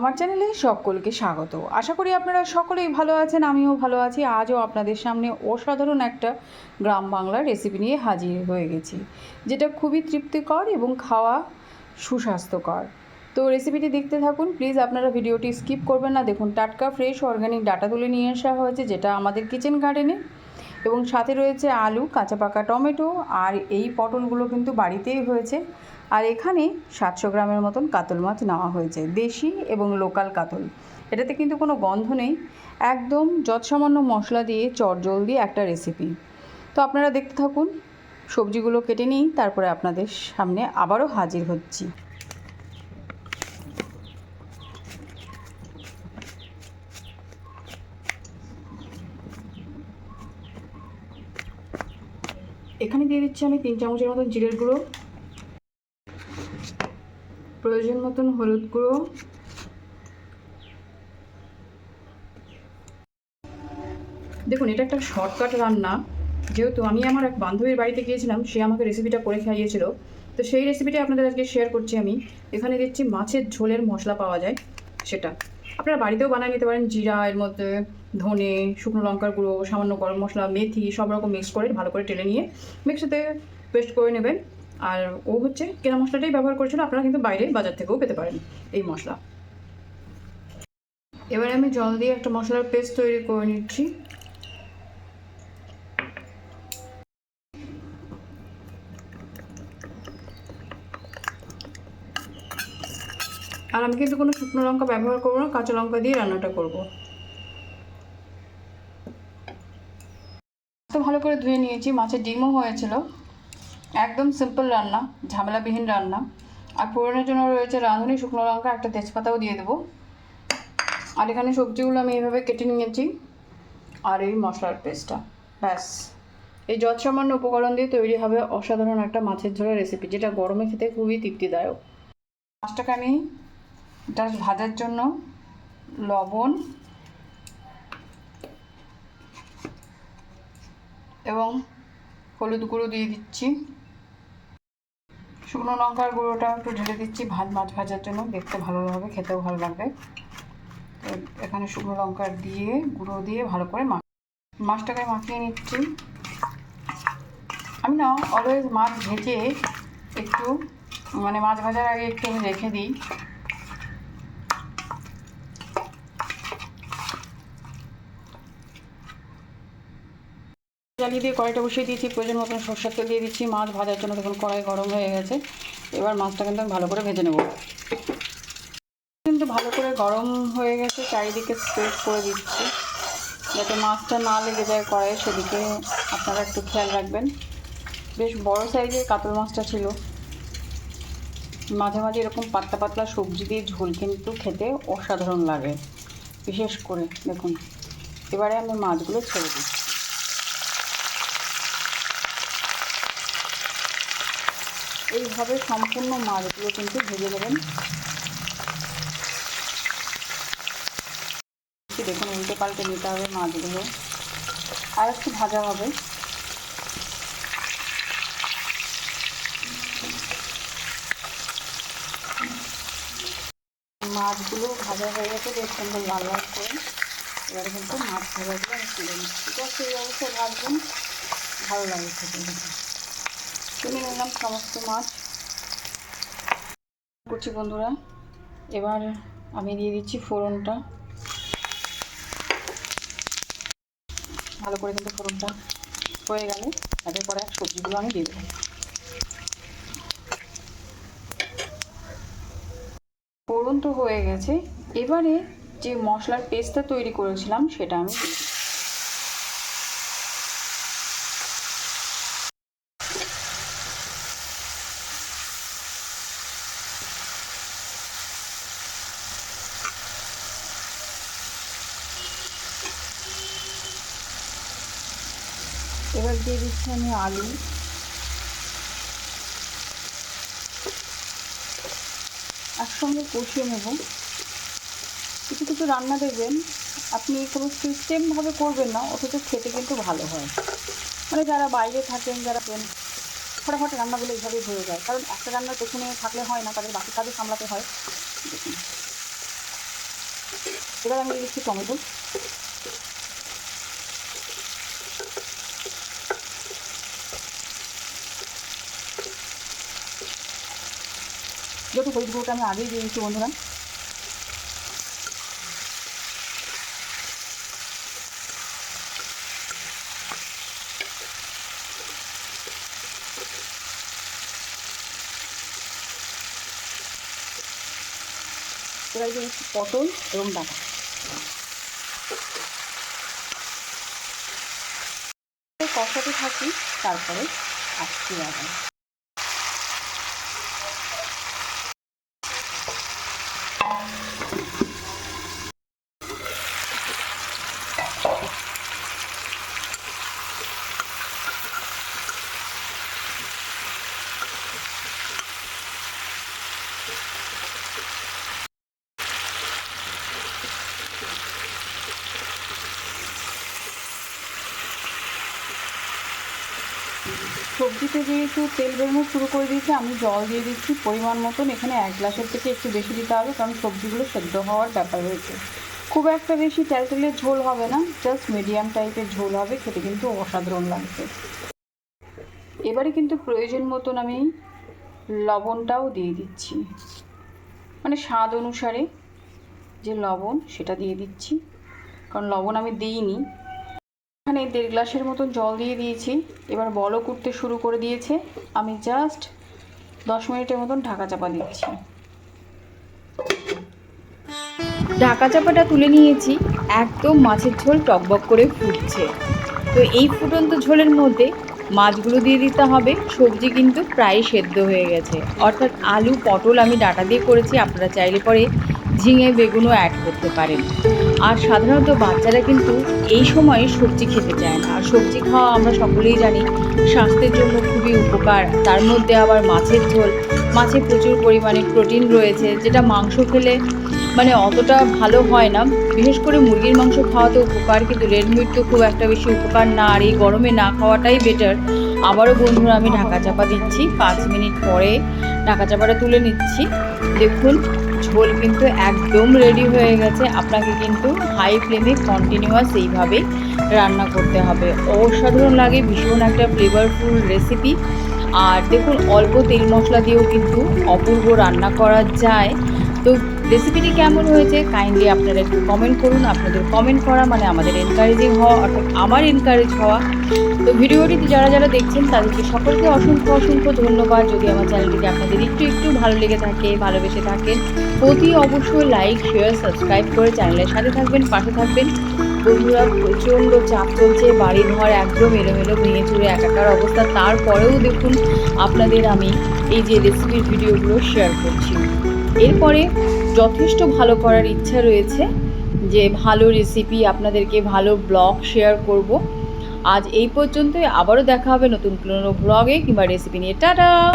আমার চ্যানেলে সকলকে স্বাগত। আশা করি আপনারা সকলেই ভালো আছেন, আমিও ভালো আছি। আজও আপনাদের সামনে অসাধারণ একটা গ্রাম বাংলার রেসিপি নিয়ে হাজির হয়ে গেছি, যেটা খুবই তৃপ্তিকর এবং খাওয়া সুস্বাস্থ্যকর। তো রেসিপিটি দেখতে থাকুন প্লিজ আপনারা ভিডিওটি স্কিপ করবেন না। দেখুন, টাটকা ফ্রেশ অর্গানিক ডাটা তুলে নিয়ে আসা হয়েছে, যেটা আমাদের কিচেন গার্ডেনে এবং সাথে রয়েছে আলু, কাঁচা পাকা টমেটো, আর এই পটলগুলো কিন্তু বাড়িতেই হয়েছে। আর এখানে সাতশো গ্রামের মতন কাতল মাছ নেওয়া হয়েছে, দেশি এবং লোকাল কাতল। এটাতে কিন্তু কোনো গন্ধ নেই। একদম যৎসামান্য মশলা দিয়ে চটজলদি একটা রেসিপি তো আপনারা দেখতে থাকুন, সবজিগুলো কেটে নিই, তারপরে আপনাদের সামনে আবারও হাজির হচ্ছি। এখানে দিয়ে দিচ্ছি আমি তিন চামচের মতন জিরের গুঁড়ো প্রয়োজন মতন হলুদ গুঁড়ো। দেখুন, এটা একটা শর্টকাট রান্না। যেহেতু আমি আমার এক বান্ধবীর বাড়িতে গিয়েছিলাম, সে আমাকে রেসিপিটা করে খাইয়েছিল। তো সেই রেসিপিটা আপনাদের আজকে শেয়ার করছি আমি। এখানে দিচ্ছি মাছের ঝোলের মশলা পাওয়া যায় সেটা। আপনারা বাড়িতেও বানিয়ে নিতে পারেন জিরা, এর মধ্যে ধনে, শুকনো লঙ্কার গুঁড়ো, সামান্য গরম মশলা, মেথি, সব রকম মিক্স করে ভালো করে টেলে নিয়ে মিক্সিতে পেস্ট করে নেবেন। আর ও হচ্ছে কেনা মশলাটাই ব্যবহার করেছিল, আপনারা কিন্তু বাইরে বাজার থেকেও পেতে পারেন এই মশলা। এবারে আমি জল দিয়ে একটা মশলার পেস্ট তৈরি করে নিচ্ছি। আর আমি কিন্তু কোনো শুকনো লঙ্কা ব্যবহার করব না, কাঁচা লঙ্কা দিয়ে রান্নাটা করব। তো ভালো করে ধুয়ে নিয়েছি, মাছের ডিমও হয়েছিল। একদম সিম্পল রান্না, ঝামেলাবিহীন রান্না। আর ফোড়নের জন্য রয়েছে রাঁধুনি, শুকনো লঙ্কা, একটা তেজপাতাও দিয়ে দেবো। আর এখানে সবজিগুলো আমি এইভাবে কেটে নিয়েছি। আর এই মশলার পেস্টটা, ব্যাস। এই যৎসামান্য উপকরণ দিয়ে তৈরি হবে অসাধারণ একটা মাছের ঝোলের রেসিপি যেটা গরমে খেতে খুবই তৃপ্তিদায়ক। মাছটাকে আমি জাস্ট ভাজার জন্য লবণ এবং হলুদ গুঁড়ো দিয়ে দিচ্ছি। শুকনো লঙ্কার গুঁড়োটা একটু ঢেলে দিচ্ছি ভাত মাছ ভাজার জন্য। দেখতে ভালো হবে, খেতেও ভালো লাগবে। এখানে শুকনো লঙ্কা দিয়ে গুঁড়ো দিয়ে ভালো করে মাখ মাছটাকে মাখিয়ে নিচ্ছি। আমি না অলওয়েজ মাছ ভেজে একটু মানে মাছ ভাজার আগে একটু আমি রেখে দিই। জ্বালিয়ে দিয়ে কড়াইটা বসিয়ে দিয়েছি, প্রয়োজন মতন সরষের তেল দিয়ে দিচ্ছি। মাছ ভাজার জন্য তখন কড়াই গরম হয়ে গেছে। এবার মাছটা কিন্তু আমি ভালো করে ভেজে নেব। কিন্তু ভালো করে গরম হয়ে গেছে, চারিদিকে স্প্রেড করে দিচ্ছি। যাতে মাছটা না লেগে যায় কড়াইয়ে, সেদিকে আপনারা একটু খেয়াল রাখবেন। বেশ বড় সাইজের কাতল মাছটা ছিল। মাঝে মাঝে এরকম পাতলা পাতলা সবজি দিয়ে ঝোল কিন্তু খেতে অসাধারণ লাগে। বিশেষ করে দেখুন, এবারে আমি মাছগুলো ছেড়ে দিচ্ছি। এইভাবে সম্পূর্ণ মাছগুলো কিন্তু ভেজে দেবেন দেখুন উল্টে পাল্টে নিতে হবে মাছগুলো। আর একটু ভাজা হবে। মাছগুলো ভাজা হয়ে গেছে, বেশ সুন্দর লাল লাল করে। এবারে কিন্তু মাছ ভাজাগুলো আমি তুলে নিচ্ছি। তো সেই অবস্থায় ভাজবেন। ভালো লাগে খেতে তুলে নিলাম সমস্ত মাছ। করছি বন্ধুরা, এবার আমি দিয়ে দিচ্ছি ফোড়নটা। ভালো করে কিন্তু ফোড়নটা হয়ে গেলে তাদের পরে সবজিগুলো আমি দিয়ে দেবো। ফোড়ন তো হয়ে গেছে। এবারে যে মশলার পেস্টটা তৈরি করেছিলাম, সেটা আমি এবার দিয়ে দিচ্ছি আমি আলু। একসঙ্গে কষিয়ে নেব। কিছু কিছু রান্না দেখবেন, আপনি কোনো সিস্টেমভাবে করবেন না, অথচ খেতে কিন্তু ভালো হয়। মানে যারা বাইরে থাকেন, যারা পেন ফটাফট রান্নাগুলো এইভাবেই হয়ে যায়। কারণ একটা রান্নার পেছনে থাকলে হয় না, তাদের বাকি কাজও সামলাতে হয়। এবার আমি দিচ্ছি টমেটো। যেহেতু হলুদ গুঁড়োটা আমি আগেই দিয়ে দিচ্ছি বন্ধুরা পটল এবং ডাটা। কষাতে থাকি, তারপরে আসছি আবার সবজিতে যেহেতু তেল বেরোনো শুরু করে দিয়েছে, আমি জল দিয়ে দিচ্ছি পরিমাণ মতন। এখানে এক গ্লাসের থেকে একটু বেশি দিতে হবে, কারণ সবজিগুলো সেদ্ধ হওয়ার ব্যাপার রয়েছে। খুব একটা বেশি তেলতেলের ঝোল হবে না জাস্ট মিডিয়াম টাইপের ঝোল হবে, খেতে কিন্তু অসাধারণ লাগবে। এবারে কিন্তু প্রয়োজন মতন আমি লবণটাও দিয়ে দিচ্ছি। মানে স্বাদ অনুসারে যে লবণ, সেটা দিয়ে দিচ্ছি। কারণ লবণ আমি দিইনি। এখানে দেড় গ্লাসের মতন জল দিয়ে দিয়েছি। এবার বল করতে শুরু করে দিয়েছে। আমি জাস্ট দশ মিনিটের মতন ঢাকা চাপা দিচ্ছি। ঢাকা চাপাটা তুলে নিয়েছি। একদম মাছের ঝোল টকবক করে ফুটছে। তো এই ফুটন্ত ঝোলের মধ্যে মাছগুলো দিয়ে দিতে হবে। সবজি কিন্তু প্রায় সেদ্ধ হয়ে গেছে। অর্থাৎ আলু, পটল আমি ডাটা দিয়ে করেছি, আপনারা চাইলে পরে ঝিঙে, বেগুনও অ্যাড করতে পারেন। আর সাধারণত বাচ্চারা কিন্তু এই সময়ে সবজি খেতে চায় না। আর সবজি খাওয়া আমরা সকলেই জানি, স্বাস্থ্যের জন্য খুবই উপকার। তার মধ্যে আবার মাছের ঝোল। মাছে প্রচুর পরিমাণে প্রোটিন রয়েছে, যেটা মাংস খেলে মানে অতটা ভালো হয় না। বিশেষ করে মুরগির মাংস খাওয়াতে উপকার, কিন্তু রেড মিট তো খুব একটা বেশি উপকার না। আর এই গরমে না খাওয়াটাই বেটার আবারও বন্ধুরা আমি ঢাকা চাপা দিচ্ছি। পাঁচ মিনিট পরে ঢাকা চাপাটা তুলে নিচ্ছি। দেখুন, ঝোল কিন্তু একদম রেডি হয়ে গেছে। আপনাকে কিন্তু হাই ফ্লেমে কন্টিনিউয়াস এইভাবে রান্না করতে হবে। অসাধারণ লাগে, ভীষণ একটা ফ্লেভারফুল রেসিপি আর দেখুন, অল্প তেল মশলা দিয়েও কিন্তু অপূর্ব রান্না করা যায়। তো রেসিপিটি কেমন হয়েছে কাইন্ডলি আপনারা একটু কমেন্ট করুন। আপনাদের কমেন্ট করা মানে আমাদের এনকারেজিং হওয়া, অর্থাৎ আমার এনকারেজ হওয়া। তো ভিডিওটিতে যারা যারা দেখছেন, তাদেরকে সকলকে অসংখ্য অসংখ্য ধন্যবাদ। যদি আমার চ্যানেলটিকে আপনাদের একটু একটু ভালো লেগে থাকে, ভালোবেসে থাকেন, অতি অবশ্যই লাইক শেয়ার সাবস্ক্রাইব করে চ্যানেলের সাথে থাকবেন, পাশে থাকবেন। বন্ধুরা, প্রচণ্ড চাপ চলছে বাড়ি ঘর একদম এলোমেলো, ভেঙে চুরে একাকার অবস্থা। তারপরেও দেখুন, আপনাদের আমি এই যে রেসিপির ভিডিওগুলো শেয়ার করছি। এরপরে যথেষ্ট ভালো করার ইচ্ছা রয়েছে যে ভালো রেসিপি আপনাদেরকে ভালো ব্লগ শেয়ার করব। আজ এই পর্যন্তই, আবারও দেখা হবে নতুন কোনো ব্লগে কিংবা রেসিপি নিয়ে। টাটা!